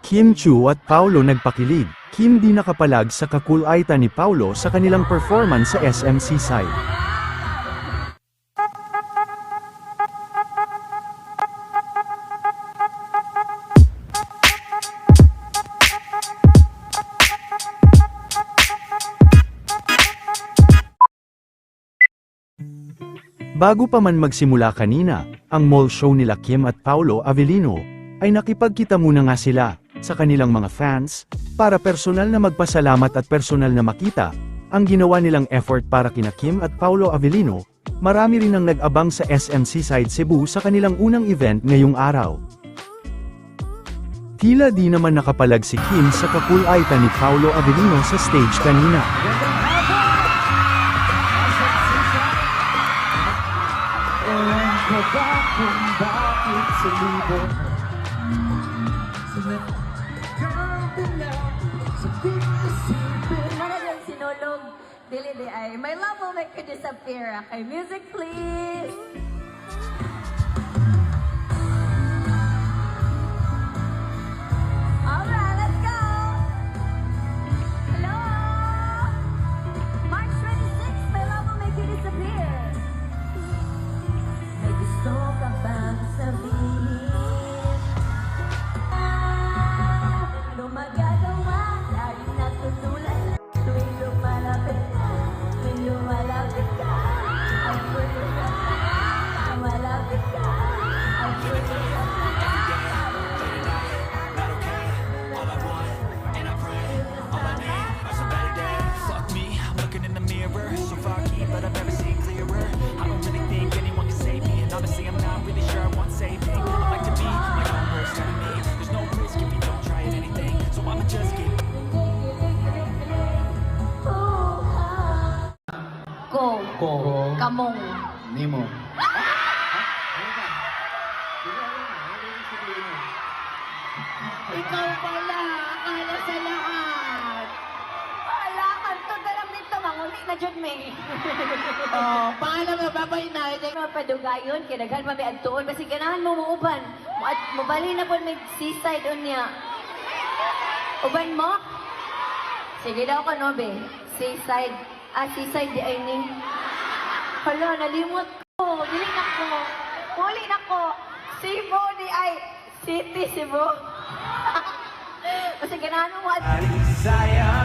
Kim Chu at Paulo nagpakilig. Kim di nakapalag sa kakulaita ni Paulo sa kanilang performance sa SMC side. Bago pa man magsimula kanina, ang mall show nila Kim at Paulo Avellino, ay nakipagkita muna nga sila, sa kanilang mga fans, para personal na magpasalamat at personal na makita, ang ginawa nilang effort para kina Kim at Paulo Avellino, marami rin ang nag-abang sa SMC Side Cebu sa kanilang unang event ngayong araw. Tila di naman nakapalag si Kim sa kakulaita ni Paulo Avellino sa stage kanina. Bakit sa libo Mana dyan sinulog, dili di ay. My love will make you disappear. Okay, music please. Go, Ko kamong Nemo Ikaw pala, akala sa lahat. Wala, kanto na lang dito, manguli na dyan, may Oh, paalam na babay na. Hindi mo padugayon, kinaghan pa may adtuon, kasi ganahan mo muuban. Mo- Mubali na po may seaside on niya. Uban mo? Sige daw ka, Nobe. Seaside. Ah, seaside di ay ni. Hala, nalimot ko. Dili na ko. Muli na ko. Cebu di ay City, Cebu. Kasi ganahan mo Sayang